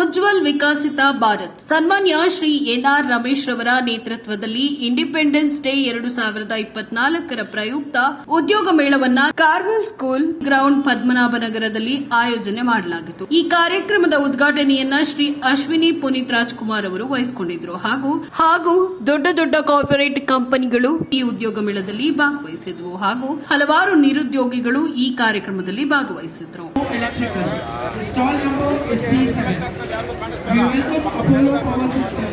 ಉಜ್ವಲ್ ವಿಕಸಿತ ಭಾರತ್. ಸನ್ಮಾನ್ಯ ಶ್ರೀ ಎನ್ಆರ್ ರಮೇಶ್ ರವರ ನೇತೃತ್ವದಲ್ಲಿ ಇಂಡಿಪೆಂಡೆನ್ಸ್ ಡೇ ಎರಡು ಸಾವಿರದ ಇಪ್ಪತ್ನಾಲ್ಕರ ಪ್ರಯುಕ್ತ ಉದ್ಯೋಗ ಮೇಳವನ್ನ ಕಾರ್ಮೆಲ್ ಸ್ಕೂಲ್ ಗ್ರೌಂಡ್ ಪದ್ಮನಾಭನಗರದಲ್ಲಿ ಆಯೋಜನೆ ಮಾಡಲಾಗಿತ್ತು. ಈ ಕಾರ್ಯಕ್ರಮದ ಉದ್ಘಾಟನೆಯನ್ನ ಶ್ರೀ ಅಶ್ವಿನಿ ಪುನೀತ್ ರಾಜ್ಕುಮಾರ್ ಅವರು ವಹಿಸಿಕೊಂಡಿದ್ದರು ಹಾಗೂ ಹಾಗೂ ದೊಡ್ಡ ದೊಡ್ಡ ಕಾರ್ಪೊರೇಟ್ ಕಂಪನಿಗಳು ಈ ಉದ್ಯೋಗ ಮೇಳದಲ್ಲಿ ಭಾಗವಹಿಸಿದ್ವು. ಹಾಗೂ ಹಲವಾರು ನಿರುದ್ಯೋಗಿಗಳು ಈ ಕಾರ್ಯಕ್ರಮದಲ್ಲಿ ಭಾಗವಹಿಸಿದ್ರು. We welcome Apollo Power System.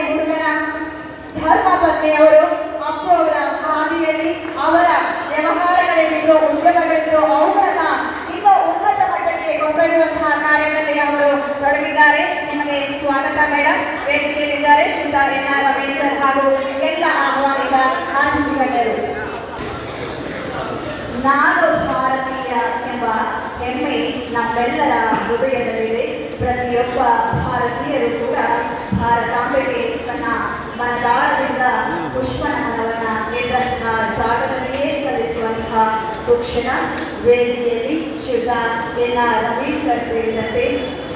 ಪತ್ನಿಯವರು Appu ಅವರ ಹಾದಿಯಲ್ಲಿ ಅವರ ವ್ಯವಹಾರಗಳೇನಿದ್ರು ಉದ್ಯಮಗಳಿದ್ರು ಅವುಗಳನ್ನ ಇನ್ನೂ ಉನ್ನತ ಮಟ್ಟಕ್ಕೆ ಕೊಂಡೊಯ್ಯುವಂತಹ ಕಾರ್ಯದಲ್ಲಿ ಅವರು ತೊಡಗಿದ್ದಾರೆ. ನಿಮಗೆ ಸ್ವಾಗತ ಮೇಡಮ್ ವೇದಿಕೆಯಲ್ಲಿದ್ದಾರೆ ಶ್ರೀತ ಎನ್ ಆರ್ ರಮೇಶ್ ಹಾಗೂ ಎಲ್ಲ ಆಹ್ವಾನಿತ ಆಸಕ್ತಿ ಗಣ್ಯರು ನಾನು ಭಾರತೀಯ ಎಂಬ ಹೆಮ್ಮೆ ನಮ್ಮೆಲ್ಲರ ಹೃದಯದಲ್ಲಿದೆ. ಪ್ರತಿಯೊಬ್ಬ ಭಾರತೀಯರು ಕೂಡ ಭಾರತಾಂಬೆಗೆ ಮನದಾಳದಿಂದ ಪುಷ್ಪನಮನವನ್ನ ನೀಡಿದಂತಹ ಜಾಗದಲ್ಲಿಯೇ ಸಲ್ಲಿಸುವಂತಹ ಸೂಕ್ಷಣ ವೇದಿಕೆಯಲ್ಲಿ ಶ್ರೀಯುತ ಎಲ್ಲ ರಮೇಶ್ ಸರ್ ಸೇರಿದಂತೆ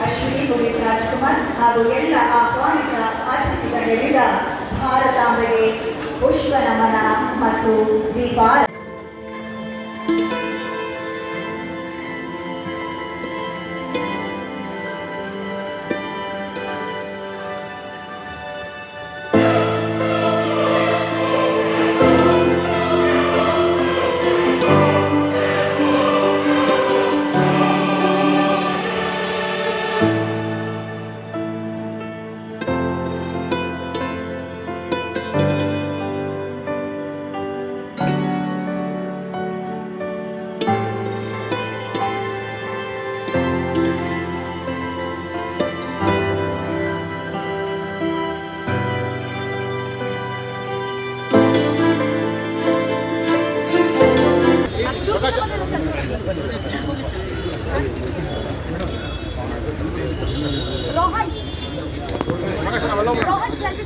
ಅಶ್ವಿನಿ ಪುನೀತ್ ರಾಜ್ಕುಮಾರ್ ಹಾಗೂ ಎಲ್ಲ ಆಹ್ವಾನಿತ ಅತಿಥಿಗಳಿಂದ ಭಾರತಾಂಬೆಗೆ ಪುಷ್ಪ ನಮನ ಮತ್ತು ದೀಪಾರ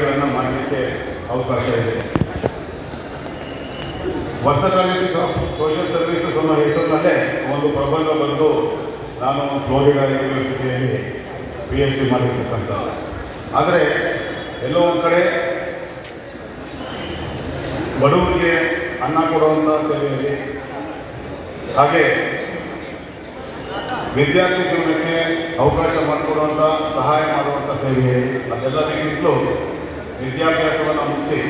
ಕಾರ್ಯಗಳನ್ನು ಮಾಡಲಿಕ್ಕೆ ಅವಕಾಶ ಇದೆ. ವರ್ಸಟಾಲಿಟೀಸ್ ಆಫ್ ಸೋಷಿಯಲ್ ಸರ್ವಿಸಸ್ ಅನ್ನೋ ಹೆಸರಿನಲ್ಲೇ ಒಂದು ಪ್ರಬಂಧ ಬಂದು ನಾನು ಫ್ಲೋರಿಡಾ ಯೂನಿವರ್ಸಿಟಿಯಲ್ಲಿ ಪಿ ಎಚ್ ಡಿ ಮಾಡಿರ್ತಕ್ಕಂಥ. ಆದರೆ ಎಲ್ಲೋ ಒಂದು ಕಡೆ ಬಡವರಿಗೆ ಅನ್ನ ಕೊಡುವಂಥ ಸೇವೆಯಲ್ಲಿ ಹಾಗೆ ವಿದ್ಯಾರ್ಥಿ ಜೀವನಕ್ಕೆ ಅವಕಾಶ ಮಾಡಿಕೊಡುವಂಥ ಸಹಾಯ ಮಾಡುವಂಥ ಸೇವೆಯಲ್ಲಿ ಅದೆಲ್ಲದಕ್ಕಿಂತಲೂ ವಿದ್ಯಾಭ್ಯಾಸವನ್ನು ಮುಗಿಸಿ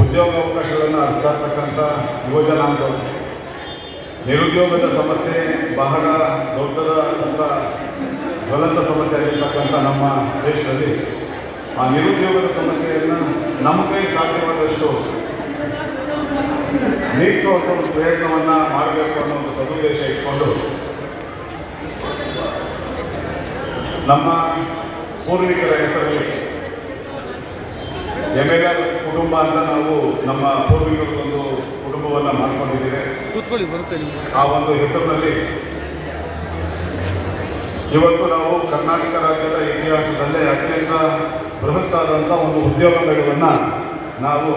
ಉದ್ಯೋಗಾವಕಾಶಗಳನ್ನು ಅರ್ಥಾಗ್ತಕ್ಕಂಥ ಯುವಜನಾಂಗಗಳು ನಿರುದ್ಯೋಗದ ಸಮಸ್ಯೆ ಬಹಳ ದೊಡ್ಡದಾದಂಥ ಜ್ವಲಂತ ಸಮಸ್ಯೆ ಆಗಿರ್ತಕ್ಕಂಥ ನಮ್ಮ ದೇಶದಲ್ಲಿ ಆ ನಿರುದ್ಯೋಗದ ಸಮಸ್ಯೆಯನ್ನು ನಮ್ಮ ಕೈ ಸಾಧ್ಯವಾದಷ್ಟು ನೀಗಿಸುವಂಥ ಒಂದು ಪ್ರಯತ್ನವನ್ನು ಮಾಡಬೇಕು ಅನ್ನೋ ಒಂದು ಸದುದ್ದೇಶ ಇಟ್ಕೊಂಡು ನಮ್ಮ ಪೂರ್ವಿಕರ ಹೆಸರಲ್ಲಿ ಎಮ್ಮೆಗಾರ್ ಕುಟುಂಬ ಅಂತ ನಾವು ನಮ್ಮ ಪೂರ್ವಿಕರಿಗೊಂದು ಕುಟುಂಬವನ್ನು ಮಾಡಿಕೊಂಡಿದ್ದೇವೆ. ಕೂತ್ಕೊಳ್ಳಿ ಆ ಒಂದು ಹೆಸರಿನಲ್ಲಿ ಇವತ್ತು ನಾವು ಕರ್ನಾಟಕ ರಾಜ್ಯದ ಇತಿಹಾಸದಲ್ಲೇ ಅತ್ಯಂತ ಬೃಹತ್ತಾದಂಥ ಒಂದು ಉದ್ಯೋಗ ಮೇಳವನ್ನು ನಾವು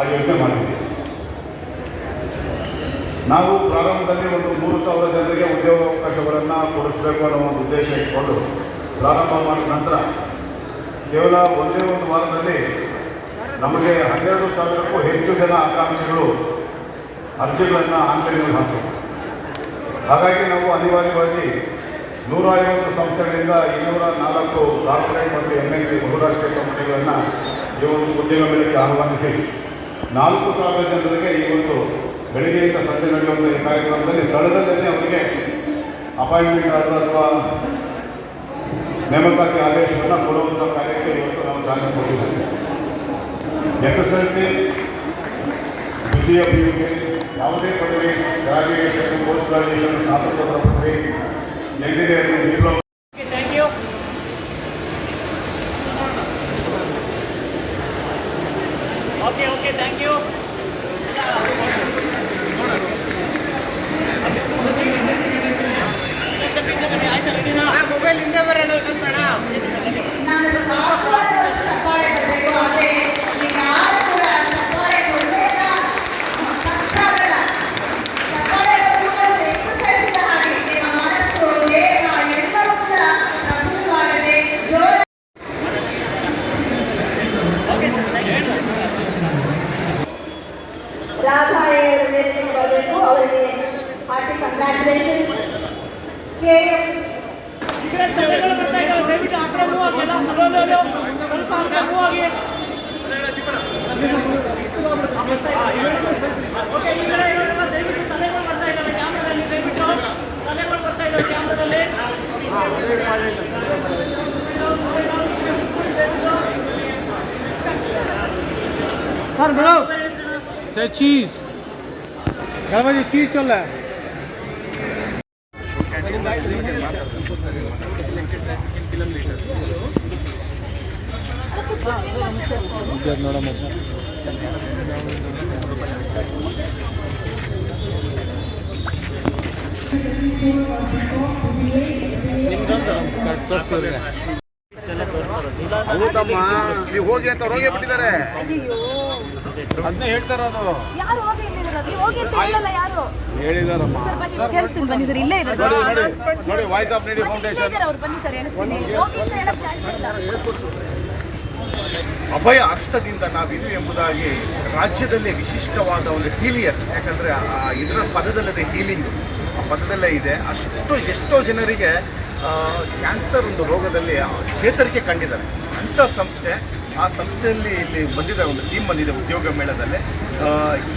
ಆಯೋಜನೆ ಮಾಡಿದ್ದೀವಿ. ನಾವು ಪ್ರಾರಂಭದಲ್ಲಿ ಒಂದು ಮೂರು ಸಾವಿರ ಜನರಿಗೆ ಉದ್ಯೋಗಾವಕಾಶಗಳನ್ನು ಕೊಡಿಸಬೇಕು ಅನ್ನೋ ಒಂದು ಉದ್ದೇಶ ಇಟ್ಕೊಂಡು ಪ್ರಾರಂಭ ಮಾಡಿದ ನಂತರ ಕೇವಲ ಒಂದೇ ಒಂದು ವಾರದಲ್ಲಿ ನಮಗೆ ಹನ್ನೆರಡು ಸಾವಿರಕ್ಕೂ ಹೆಚ್ಚು ಜನ ಆಕಾಂಕ್ಷಿಗಳು ಅರ್ಜಿಗಳನ್ನು ಆನ್ಲೈನಲ್ಲಿ ಹಾಕಿದ್ರು ಹಾಗಾಗಿ ನಾವು ಅನಿವಾರ್ಯವಾಗಿ ನೂರ ಐವತ್ತು ಸಂಸ್ಥೆಗಳಿಂದ ಇನ್ನೂರ ನಾಲ್ಕು ಕಾರ್ಪೊರೇಟ್ ಮತ್ತು ಎನ್ ಎನ್ ಸಿ ಬಹುರಾಷ್ಟ್ರೀಯ ಕಂಪನಿಗಳನ್ನು ಈ ಒಂದು ಉದ್ಯೋಗ ಮೇಳಕ್ಕೆ ಆಹ್ವಾನಿಸಿ. ನಾಲ್ಕು ಸಾವಿರ ಜನರಿಗೆ ಈ ಒಂದು ಬೆಳಿಗ್ಗೆಯಿಂದ ಸಂಜೆ ನಡೆಯುವಂಥ ಈ ಕಾರ್ಯಕ್ರಮದಲ್ಲಿ ಸ್ಥಳದಲ್ಲೇ ಅವರಿಗೆ ಅಪಾಯಿಂಟ್ಮೆಂಟ್ ಆರ್ಡರ್ ಅಥವಾ ನೇಮಕಾತಿ ಆದೇಶವನ್ನು ಕೊಡುವಂಥ ಕಾರ್ಯಕ್ಕೆ ಇವತ್ತು ನಾವು ಚಾಲನೆ ಕೊಟ್ಟಿದ್ದೇವೆ ಎಸ್ ಎಸ್ ಎಲ್ ಸಿ ದ್ವಿತೀಯ ಪಿ ಯು ಸಿ ಯಾವುದೇ ಪದವಿ ಗ್ರಾಜ್ಯುಯೇಷನ್ ಪೋಸ್ಟ್ ಗ್ರಾಜ್ಯುಯೇಷನ್ ಸ್ನಾತಕೋತ್ತರ ಪದವಿ engineering diploma Okay, okay, thank you. Sir बड़ो सर चीज गड़बड़ जी चीज चल रहा है ನೋಡಮ್ಮ ಹೌದಮ್ಮ ನೀವು ಹೋಗಿ ಅಂತ ಹೋಗೇ ಬಿಟ್ಟಿದ್ದಾರೆ ಅದನ್ನೇ ಹೇಳ್ತಾ ಇರೋದು. ಯಾರು ಹೋಗಿ ಇಲ್ಲಿರೋದು? ನೀವು ಹೋಗಿ ಅಂತ ಹೇಳಲ್ಲ ಯಾರು? ಹೇಳಿದಾರಮ್ಮ. ಸರ್ ಬನ್ನಿ ಕೇಳಿಸ್ತೀನಿ ಬನ್ನಿ ಸರ್ ಇಲ್ಲೇ ಇದ್ದಾರೆ. ನೋಡಿ ನೋಡಿ ನೋಡಿ ವಾಯ್ಸ್ ಆಫ್ ನೀಡಿ ಫೌಂಡೇಶನ್ ಅವ್ರು ಬನ್ನಿ ಸರ್ ಎಣಿಸ್ತೀನಿ. ಹೋಗಿ ಅಂತ ಹೇಳಕ್ ಚಾನ್ಸ್ ಇಲ್ಲ. ಅಭಯ ಹಸ್ತದಿಂದ ನಾವಿದು ಎಂಬುದಾಗಿ ರಾಜ್ಯದಲ್ಲಿ ವಿಶಿಷ್ಟವಾದ ಒಂದು ಹೀಲಿಯಸ್ ಯಾಕಂದರೆ ಇದರ ಪದದಲ್ಲದೆ ಹೀಲಿಂಗ್ ಆ ಪದದಲ್ಲೇ ಇದೆ. ಅಷ್ಟು ಎಷ್ಟೋ ಜನರಿಗೆ ಕ್ಯಾನ್ಸರ್ ಒಂದು ರೋಗದಲ್ಲಿ ಚೇತರಿಕೆ ಕಂಡಿದ್ದಾರೆ. ಅಂಥ ಸಂಸ್ಥೆ ಆ ಸಂಸ್ಥೆಯಲ್ಲಿ ಇಲ್ಲಿ ಬಂದಿದೆ, ಒಂದು ಟೀಮ್ ಬಂದಿದೆ ಉದ್ಯೋಗ ಮೇಳದಲ್ಲಿ.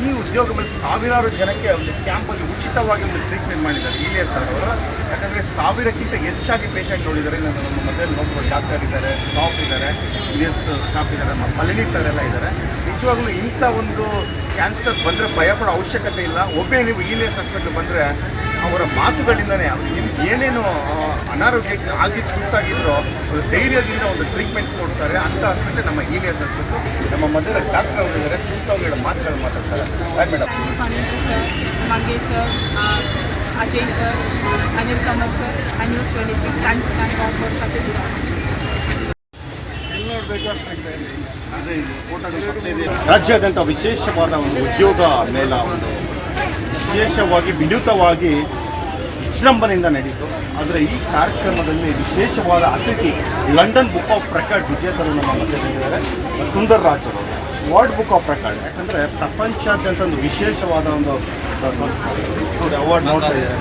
ಈ ಉದ್ಯೋಗ ಮೇಳ ಸಾವಿರಾರು ಜನಕ್ಕೆ ಒಂದು ಕ್ಯಾಂಪಲ್ಲಿ ಉಚಿತವಾಗಿ ಒಂದು ಟ್ರೀಟ್ಮೆಂಟ್ ಮಾಡಿದ್ದಾರೆ ಇಲಿಯಸ್ ಸರ್ ಅವರು. ಯಾಕಂದರೆ ಸಾವಿರಕ್ಕಿಂತ ಹೆಚ್ಚಾಗಿ ಪೇಷಂಟ್ ನೋಡಿದ್ದಾರೆ. ನಾನು ನಮ್ಮ ಮನೆಯಲ್ಲಿ ನೋಡ್ಬೋದು ಡಾಕ್ಟರ್ ಇದ್ದಾರೆ ಸ್ಟಾಫ್ ಇದ್ದಾರೆ ಇಲಿಯಸ್ ಸ್ಟಾಫ್ ಇದ್ದಾರೆ, ನಮ್ಮ ಮಲಿನಿ ಸರ್ ಎಲ್ಲ ಇದ್ದಾರೆ. ನಿಜವಾಗ್ಲೂ ಇಂಥ ಒಂದು ಕ್ಯಾನ್ಸರ್ ಬಂದರೆ ಭಯಪಡೋ ಅವಶ್ಯಕತೆ ಇಲ್ಲ. ಒಬ್ಬೇ ನೀವು ಇಲಿಯಸ್ ಹಾಸ್ಪಿಟ್ಲ್ ಬಂದರೆ ಅವರ ಮಾತುಗಳಿಂದನೇ ಅವ್ರಿಗೆ ಏನ್- ಏನೇನು ಅನಾರೋಗ್ಯ ಅನಾರೋಗ್ಯಕ್ಕೆ ಆಗಿ ತುತ್ತಾಗಿದ್ರೋ ಒಂದು ಧೈರ್ಯದಿಂದ ಒಂದು ಟ್ರೀಟ್ಮೆಂಟ್ ಕೊಡ್ತಾರೆ ಅಂತ ಹಾಸ್ಪಿಟ್ಲ್ ನಮ್ಮ ಇಲಿಯಸ್ ಹಾಸ್ಪಿಟ್ಲು ನಮ್ಮ ಮಧ್ಯದ ಡಾಕ್ಟರ್ ಅವರು ಇದ್ದಾರೆ ಕೂತವ್ಗಳ ಮಾತುಗಳು ಮಾತಾಡ್ತಾರೆ. Madam Fanindra sir Mangesh sir uh, Ajay sir, Anil Kamal sir, and for 26. Thank, thank God for such ರಾಜ್ಯಾದ್ಯಂತ ವಿಶೇಷವಾದ ಒಂದು ಉದ್ಯೋಗ ಮೇಳ ಒಂದು ವಿಶೇಷವಾಗಿ ವಿನೂತವಾಗಿ ವಿಜೃಂಭಣೆಯಿಂದ ನಡೀತು ಆದರೆ ಈ ಕಾರ್ಯಕ್ರಮದಲ್ಲಿ ವಿಶೇಷವಾದ ಅತಿಥಿ ಲಂಡನ್ ಬುಕ್ ಆಫ್ ರೆಕಾರ್ಡ್ ವಿಜೇತರು ನಮ್ಮ ಮಧ್ಯದಲ್ಲಿದ್ದಾರೆ ಸುಂದರ್ ರಾಜ್ ಅವರು. ವರ್ಲ್ಡ್ ಬುಕ್ ಆಫ್ ರೆಕಾರ್ಡ್, ಯಾಕಂದರೆ ಪ್ರಪಂಚಾದ್ಯಂತ ಒಂದು ವಿಶೇಷವಾದ ಒಂದು ಅವಾರ್ಡ್ ನೋಡ್ತಾ ಇದ್ದಾರೆ.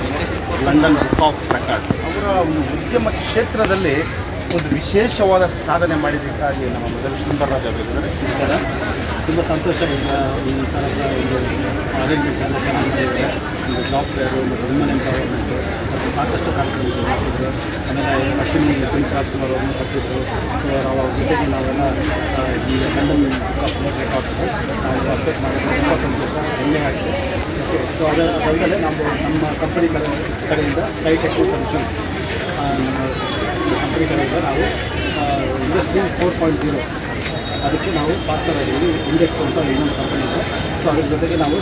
London book of record. ಅವರ ಒಂದು ಉದ್ಯಮ ಕ್ಷೇತ್ರದಲ್ಲಿ ಒಂದು ವಿಶೇಷವಾದ ಸಾಧನೆ ಮಾಡಿದ್ದಕ್ಕಾಗಿ ನಮ್ಮ ಮೊದಲು ಸುಂದರರಾಜ್ ಅವರಿದ್ದಾರೆ ನಮಸ್ಕಾರ ತುಂಬ ಸಂತೋಷ ಈ ಥರದ ಒಂದು ಅರೇಂಜ್ಮೆಂಟ್ಸ್ ಎಲ್ಲ ಚೆನ್ನಾಗಿ ಮಾಡಿದ್ದಾರೆ ಒಂದು ಜಾಬ್ ಫೇರು ಮತ್ತು ವುಮೆನ್ ಎಂಪವರ್ಮೆಂಟು ಮತ್ತು ಸಾಕಷ್ಟು ಕಾರ್ಯಕ್ರಮಗಳು ಮಾಡ್ತಿದ್ರು ಆಮೇಲೆ ಅಶ್ವಿನಿ ಪುನೀತ್ ರಾಜ್ಕುಮಾರ್ ಅವ್ರನ್ನ ಕರೆಸಿದ್ರು. ಸೊ ನಾವು ಅವ್ರ ಜೊತೆಗೆ ನಾವೆಲ್ಲ ಈ London book of world records ನಾವು ಅಕ್ಸೆಪ್ಟ್ ಮಾಡಿದ್ರೆ. ತುಂಬ ಸಂತೋಷ ಹೆಮ್ಮೆ ಆಗಿದೆ ಸೊ ಅದರ ಅದಲ್ಲದೆ ನಾವು ನಮ್ಮ ಕಂಪನಿ ಕಡೆ, ಕಡೆಯಿಂದ ಸ್ಕೈ ಟೆಕ್ನೋ ಸೊಲ್ಯೂಷನ್ಸ್ ನಮ್ಮ ಕಂಪನಿ ಕಡೆಯಿಂದ ನಾವು ಇಂಡಸ್ಟ್ರಿ ಫೋರ್ ಪಾಯಿಂಟ್ ಜೀರೋ ಅದಕ್ಕೆ ನಾವು ಪಾರ್ಟ್ನರ್ ಆಗಿದ್ದೀವಿ ಇಂಡೆಕ್ಸ್ ಅಂತ ಏನೊಂದು ಕಂಪನಿ ಇದೆ. ಸೊ ಅದ್ರ ಜೊತೆಗೆ ನಾವು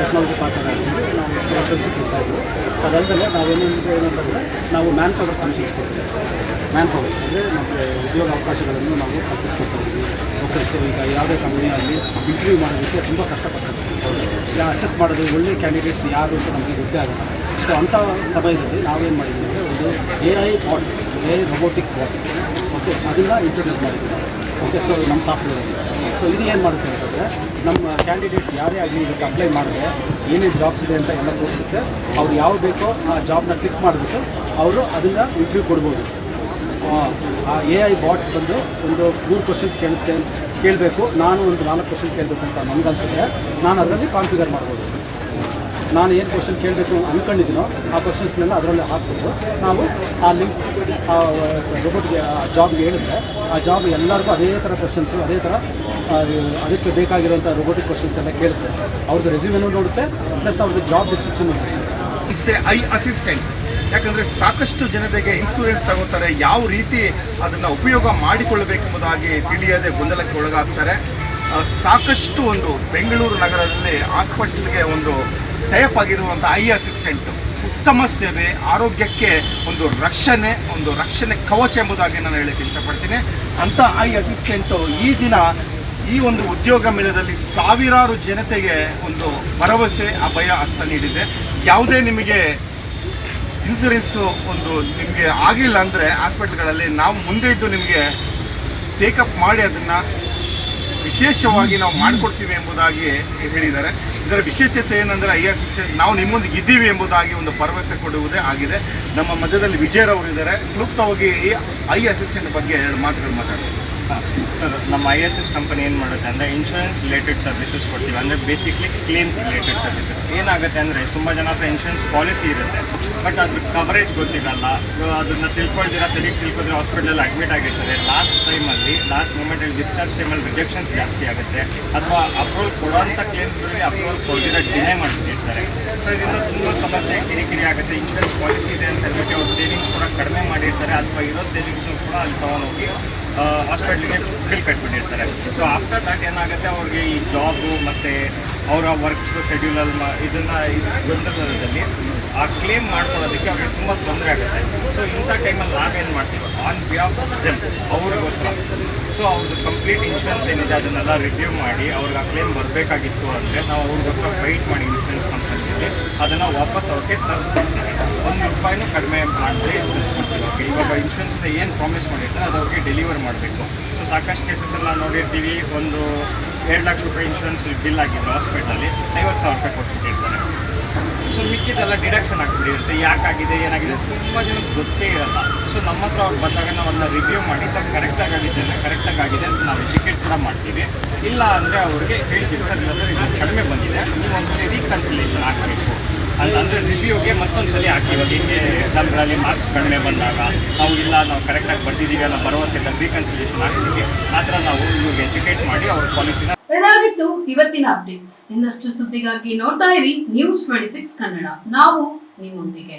ಟೆಕ್ನಾಲಜಿ ಪಾರ್ಟ್ನರ್ ಆಗಿದ್ದೀವಿ ನಾವು ಸೊಲ್ಯೂಷನ್ಸ್ ಕೊಡ್ತಾ ಇದ್ದೀವಿ. ಅದಲ್ಲದೆ ನಾವೇನೇನಿದೆ ಏನಂತಂದರೆ ನಾವು ಮ್ಯಾನ್ ಪವರ್ ಸೊಲ್ಯೂಷನ್ಸ್ ಕೊಡ್ತೀವಿ. ಮ್ಯಾನ್ ಪವರ್ ಅಂದರೆ ನಮಗೆ ಉದ್ಯೋಗ ಅವಕಾಶಗಳನ್ನು ನಾವು ಕಲ್ಪಿಸ್ಕೊಡ್ತಾ ಇದ್ದೀವಿ. ಓಕೆ ಈಗ ಯಾವುದೇ ಕಂಪನಿಯಲ್ಲಿ ಇಂಟರ್ವ್ಯೂ ಮಾಡೋದಕ್ಕೆ ತುಂಬ ಕಷ್ಟಪಡ್ತಾರೆ. ಅಸೆಸ್ ಮಾಡೋದು, ಒಳ್ಳೆ ಕ್ಯಾಂಡಿಡೇಟ್ಸ್ ಯಾರು ಅಂತ ನಮಗೆ ಗೊತ್ತೇ ಆಗಲ್ಲ. ಸೊ ಅಂಥ ಸಮಯದಲ್ಲಿ ನಾವೇನು ಮಾಡಿದ್ದೀವಿ ಅಂದರೆ ಒಂದು A I bot A I robotic bot okay ಅದನ್ನು ಇಂಟ್ರೊಡ್ಯೂಸ್ ಮಾಡಿದ್ದೀವಿ ಓಕೆ ಸೊ ನಮ್ಮ ಸಾಫ್ಟ್ವೇರ್ ಸೊ ಇದು ಏನು ಮಾಡುತ್ತೆ ಅಂತಂದರೆ, ನಮ್ಮ ಕ್ಯಾಂಡಿಡೇಟ್ಸ್ ಯಾರೇ ಆಗಲಿ ಇದಕ್ಕೆ ಅಪ್ಲೈ ಮಾಡಿದ್ರೆ ಏನೇನು ಜಾಬ್ಸ್ ಇದೆ ಅಂತ ಎಲ್ಲ ತೋರಿಸುತ್ತೆ, ಅವ್ರು ಯಾವ ಬೇಕೋ ಆ ಜಾಬ್ನ ಕ್ಲಿಕ್ ಮಾಡಿಬಿಟ್ಟು ಅವರು ಅದನ್ನು ಇಂಟ್ರ್ಯೂ ಕೊಡ್ಬೋದು. ಆ ಎ ಐ ಬಾಟ್ ಬಂದು ಒಂದು ಮೂರು ಕ್ವಶನ್ಸ್ ಕೇಳುತ್ತೆ ಕೇಳಬೇಕು, ನಾನು ಒಂದು ನಾಲ್ಕು ಕ್ವಶನ್ ಕೇಳಬೇಕು ಅಂತ ನನಗನ್ಸುತ್ತೆ, ನಾನು ಅದರಲ್ಲಿ ಕಾನ್ಫಿಗರ್ ಮಾಡ್ಬೋದು. ನಾನು ಏನು ಕ್ವಶನ್ ಕೇಳಬೇಕು ಅಂದ್ಕೊಂಡಿದ್ದೀನೋ ಆ ಕ್ವಶನ್ಸ್ನೆಲ್ಲ ಅದರಲ್ಲಿ ಹಾಕ್ಬಿಟ್ಟು ನಾವು ಆ ಲಿಂಕ್ ಆ ರೋಬೋಟ್ಗೆ ಆ ಜಾಬ್ಗೆ ಹೇಳಿದ್ರೆ ಆ ಜಾಬ್ ಎಲ್ಲರಿಗೂ ಅದೇ ಥರ ಕ್ವಶನ್ಸು ಅದೇ ಥರ ಅದಕ್ಕೆ ಬೇಕಾಗಿರೋಂಥ ರೋಬೋಟಿಕ್ ಕ್ವಶನ್ಸ್ ಎಲ್ಲ ಕೇಳುತ್ತೆ ಅವ್ರದ್ದು ರೆಸ್ಯೂಮೆನೂ ನೋಡುತ್ತೆ ಪ್ಲಸ್ ಅವ್ರದ್ದು ಜಾಬ್ ಡಿಸ್ಕ್ರಿಪ್ಷನ್ ಇಷ್ಟೇ ಐ ಅಸಿಸ್ಟೆಂಟ್ ಯಾಕಂದರೆ ಸಾಕಷ್ಟು ಜನತೆಗೆ ಇನ್ಸೂರೆನ್ಸ್ ತಗೋತಾರೆ, ಯಾವ ರೀತಿ ಅದನ್ನು ಉಪಯೋಗ ಮಾಡಿಕೊಳ್ಳಬೇಕೆಂಬುದಾಗಿ ತಿಳಿಯದೆ ಗೊಂದಲಕ್ಕೆ ಒಳಗಾಗ್ತಾರೆ. ಸಾಕಷ್ಟು ಒಂದು ಬೆಂಗಳೂರು ನಗರದಲ್ಲಿ ಹಾಸ್ಪಿಟಲ್ಗೆ ಒಂದು ಟೈಪ್ ಆಗಿರುವಂಥ ಐ ಅಸಿಸ್ಟೆಂಟು. ಉತ್ತಮ ಸೇವೆ, ಆರೋಗ್ಯಕ್ಕೆ ಒಂದು ರಕ್ಷಣೆ ಒಂದು ರಕ್ಷಣೆ ಕವಚ ಎಂಬುದಾಗಿ ನಾನು ಹೇಳಕ್ಕೆ ಇಷ್ಟಪಡ್ತೀನಿ. ಅಂಥ ಐ ಅಸಿಸ್ಟೆಂಟು ಈ ದಿನ ಈ ಒಂದು ಉದ್ಯೋಗ ಮೇಳದಲ್ಲಿ ಸಾವಿರಾರು ಜನತೆಗೆ ಒಂದು ಭರವಸೆ, ಅಭಯ, ಹಸ್ತ ನೀಡಿದೆ. ಯಾವುದೇ ನಿಮಗೆ ಇನ್ಸೂರೆನ್ಸು ಒಂದು ನಿಮಗೆ ಆಗಿಲ್ಲ ಅಂದರೆ ಹಾಸ್ಪಿಟ್ಲ್ಗಳಲ್ಲಿ ನಾವು ಮುಂದೆ ಇದ್ದು ನಿಮಗೆ ಟೇಕಪ್ ಮಾಡಿ ಅದನ್ನು ವಿಶೇಷವಾಗಿ ನಾವು ಮಾಡಿಕೊಡ್ತೀವಿ ಎಂಬುದಾಗಿ ಹೇಳಿದ್ದಾರೆ. ಇದರ ವಿಶೇಷತೆ ಏನಂದರೆ ಐ ಅಸಿಸ್ಟೆಂಟ್ ನಾವು ನಿಮ್ಮೊಂದಿಗೆ ಇದ್ದೀವಿ ಎಂಬುದಾಗಿ ಒಂದು ಭರವಸೆ ಕೊಡುವುದೇ ಆಗಿದೆ. ನಮ್ಮ ಮಧ್ಯದಲ್ಲಿ ವಿಜಯರವರು ಇದ್ದಾರೆ ಕ್ಲುಪ್ತವಾಗಿ ಐ ಅಸಿಸ್ಟೆಂಟ್ ಬಗ್ಗೆ ಎರಡು ಮಾತುಗಳು ಮಾತಾಡ್ತಾರೆ ನಮ್ಮ ಐ ಎಸ್ ಎಸ್ ಕಂಪನಿ ಏನು ಮಾಡುತ್ತೆ ಅಂದರೆ ಇನ್ಶೂರೆನ್ಸ್ ರಿಲೇಟೆಡ್ ಸರ್ವಿಸಸ್ ಕೊಡ್ತೀವಿ. ಅಂದರೆ ಬೇಸಿಕ್ಲಿ ಕ್ಲೇಮ್ಸ್ ರಿಲೇಟೆಡ್ ಸರ್ವಿಸಸ್ ಏನಾಗುತ್ತೆ ಅಂದರೆ ತುಂಬ ಜನ ಹತ್ರ ಇನ್ಶೂರೆನ್ಸ್ ಪಾಲಿಸಿ ಇರುತ್ತೆ. ಬಟ್ ಅದ್ರ ಕವರೇಜ್ ಗೊತ್ತಿರಲ್ಲ. ಅದನ್ನು ತಿಳ್ಕೊಳ್ದಿರ ಸರಿಯಾಗಿ ತಿಳ್ಕೊಂಡ್ರೆ ಹಾಸ್ಪಿಟಲಲ್ಲಿ ಅಡ್ಮಿಟ್ ಆಗಿರ್ತಾರೆ. ಲಾಸ್ಟ್ ಟೈಮಲ್ಲಿ ಲಾಸ್ಟ್ ಮೂಮೆಂಟಲ್ಲಿ ಡಿಸ್ಚಾರ್ಜ್ ಟೈಮಲ್ಲಿ ರಿಜೆಕ್ಷನ್ಸ್ ಜಾಸ್ತಿ ಆಗುತ್ತೆ. ಅಥವಾ ಅಪ್ರೂವಲ್ ಕೊಡೋಂಥ ಕ್ಲೇಮ್ಸ್ಗಳಿಗೆ ಅಪ್ರೂವಲ್ ಕೊಡದಿರ ಡಿನೈ ಮಾಡಿಬಿಟ್ಟಿರ್ತಾರೆ ಸೊ ಇದರಿಂದ ತುಂಬ ಸಮಸ್ಯೆ, ಕಿರಿಕಿರಿ ಆಗುತ್ತೆ. ಇನ್ಶೂರೆನ್ಸ್ ಪಾಲಿಸಿ ಇದೆ ಅಂತ ಹೇಳ್ಬಿಟ್ಟು ಅವ್ರು ಸೇವಿಂಗ್ಸ್ ಕೂಡ ಕಡಿಮೆ ಮಾಡಿರ್ತಾರೆ. ಅಥವಾ ಇರೋ ಸೇವಿಂಗ್ಸ್ನು ಕೂಡ ಅಲ್ಲಿ ತೊಗೊಂಡೋಗಿ ಹಾಸ್ಪಿಟ್ಲಿಗೆ ಬಿಲ್ ಕಟ್ಬಿಟ್ಟಿರ್ತಾರೆ. ಸೊ ಆಫ್ಟರ್ ದಟ್ ಏನಾಗುತ್ತೆ? ಅವ್ರಿಗೆ ಈ ಜಾಬು ಮತ್ತು ಅವರ ವರ್ಕ್ ಶೆಡ್ಯೂಲಲ್ಲಿ ಇದನ್ನು ಗೊಂದಲದಲ್ಲಿ, ಆ ಕ್ಲೇಮ್ ಮಾಡ್ಕೊಳ್ಳೋದಕ್ಕೆ ಅವ್ರಿಗೆ ತುಂಬ ತೊಂದರೆ ಆಗುತ್ತೆ. ಸೊ ಇಂಥ ಟೈಮಲ್ಲಿ ನಾವೇನು ಮಾಡ್ತೀವಿ ಆನ್ ಬಿಹಾಫ್ ಆಫ್ ದೆಮ್ ಅವ್ರಿಗೋಸ್ಕರ. ಸೊ ಅವ್ರದ್ದು ಕಂಪ್ಲೀಟ್ ಇನ್ಶೂರೆನ್ಸ್ ಏನಿದೆ, ಅದನ್ನೆಲ್ಲ ರಿವ್ಯೂ ಮಾಡಿ, ಅವ್ರಿಗೆ ಆ ಕ್ಲೇಮ್ ಬರಬೇಕಾಗಿತ್ತು ಅಂದರೆ ನಾವು ಅವ್ರಿಗೋಸ್ಕರ ಫೈಟ್ ಮಾಡಿ ಇನ್ಶೂರೆನ್ಸ್ ಕಂಪ್ನಿಯಲ್ಲಿ ಅದನ್ನು ವಾಪಸ್ ಅವ್ರಿಗೆ ತರಿಸ್ಕೊಡ್ತೀವಿ. ಒಂದು ರೂಪಾಯಿನೂ ಕಡಿಮೆ ಮಾಡಿದ್ರೆ ತರಿಸ್ಕೊಡ್ತೀವಿ ಅವ್ರಿಗೆ. ಇವಾಗ ಇನ್ಶೂರೆನ್ಸ್ನ ಏನು ಪ್ರಾಮಿಸ್ ಮಾಡಿರ್ತಾರೆ, ಅದು ಅವ್ರಿಗೆ ಡೆಲಿವರ್ ಮಾಡಬೇಕು. ಸಾಕಷ್ಟು ಕೇಸಸ್ ಎಲ್ಲ ನೋಡಿರ್ತೀವಿ. ಒಂದು ಎರಡು ಲಕ್ಷ ರೂಪಾಯಿ ಇನ್ಶೂರೆನ್ಸ್ ಬಿಲ್ ಆಗಿದ್ದು ಹಾಸ್ಪಿಟಲಲ್ಲಿ ಐವತ್ತು ಸಾವಿರ ರೂಪಾಯಿ ಕೊಟ್ಬಿಟ್ಟಿರ್ತಾರೆ ಸೊ ಮಿಕ್ಕಿದೆಲ್ಲ ಡಿಡಕ್ಷನ್ ಆಗಿಬಿಟ್ಟಿರುತ್ತೆ. ಯಾಕಾಗಿದೆ, ಏನಾಗಿದೆ ತುಂಬ ಜನಕ್ಕೆ ಗೊತ್ತೇ ಇರಲ್ಲ. ಸೊ ನಮ್ಮ ಹತ್ರ ಅವ್ರು ಬಂದಾಗ ನಾವು ಅದನ್ನ ರಿವ್ಯೂ ಮಾಡಿ, ಸರ್ ಕರೆಕ್ಟಾಗಿ ಆಗಿದೆ ಕರೆಕ್ಟಾಗಿ ಆಗಿದೆ ಅಂತ ನಾವು ಎಜುಕೇಟ್ ಕೂಡ ಮಾಡ್ತೀವಿ. ಇಲ್ಲ ಅಂದರೆ ಅವ್ರಿಗೆ ಹೇಳ್ತೀವಿ, ಸರ್, ಇಲ್ಲ, ಸರ್, ಇದು ಕಡಿಮೆ ಬಂದಿದೆ. ನೀವು ಒಂದ್ಸರಿ ರೀಕನ್ಸಿಲೇಷನ್ ಆಗಬೇಕು. ಅಂದರೆ ರಿವ್ಯೂಗೆ ಮತ್ತೊಂದು ಸಲ ಹಾಕಿ. ಇವಾಗ ಹಿಂಗೆ ಎಕ್ಸಾಮ್ಗಳಲ್ಲಿ ಮಾರ್ಕ್ಸ್ ಕಡಿಮೆ ಬಂದಾಗ ನಾವು ಇಲ್ಲ, ನಾವು ಕರೆಕ್ಟಾಗಿ ಬರ್ತಿದ್ದೀವಿ ಅನ್ನೋ ಭರವಸೆ ಇಲ್ಲ ರೀಕನ್ಸಿಲೇಷನ್ ಆಗ್ತೀವಿ ಆ ಥರ ನಾವು ಇವಾಗ ಎಜುಕೇಟ್ ಮಾಡಿ ಅವ್ರ ಪಾಲಿಸಿನ ಇದಾಗಿತ್ತು ಇವತ್ತಿನ ಅಪ್ಡೇಟ್ಸ್ ಇನ್ನಷ್ಟು ಸುದ್ದಿಗಾಗಿ ನೋಡ್ತಾ ಇರಿ ನ್ಯೂಸ್ ಟ್ವೆಂಟಿ ಸಿಕ್ಸ್ ಕನ್ನಡ. ನಾವು ನಿಮ್ಮೊಂದಿಗೆ.